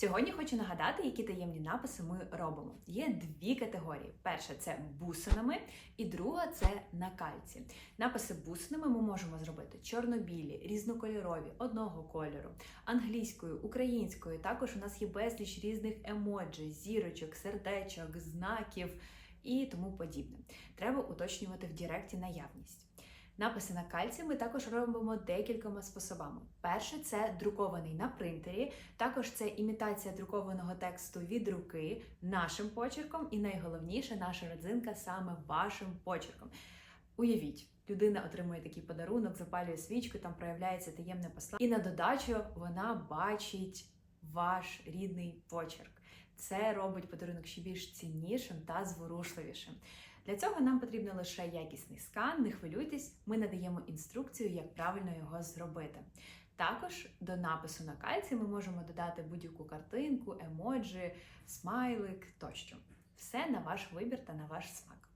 Сьогодні хочу нагадати, які таємні написи ми робимо. Є дві категорії: перша це бусинами, і друга це на кальці. Написи бусинами ми можемо зробити чорно-білі, різнокольорові, одного кольору, англійською, українською. Також у нас є безліч різних емоджі, зірочок, сердечок, знаків і тому подібне. Треба уточнювати в Діректі наявність. Написи на кальці ми також робимо декількома способами. Перше це друкований на принтері, також це імітація друкованого тексту від руки нашим почерком, і найголовніше, наша родзинка саме вашим почерком. Уявіть, людина отримує такий подарунок, запалює свічку, там проявляється таємне послання, і на додачу вона бачить ваш рідний почерк. Це робить подарунок ще більш ціннішим та зворушливішим. Для цього нам потрібен лише якісний скан, не хвилюйтесь, ми надаємо інструкцію, як правильно його зробити. Також до напису на кальці ми можемо додати будь-яку картинку, емоджі, смайлик тощо. Все на ваш вибір та на ваш смак.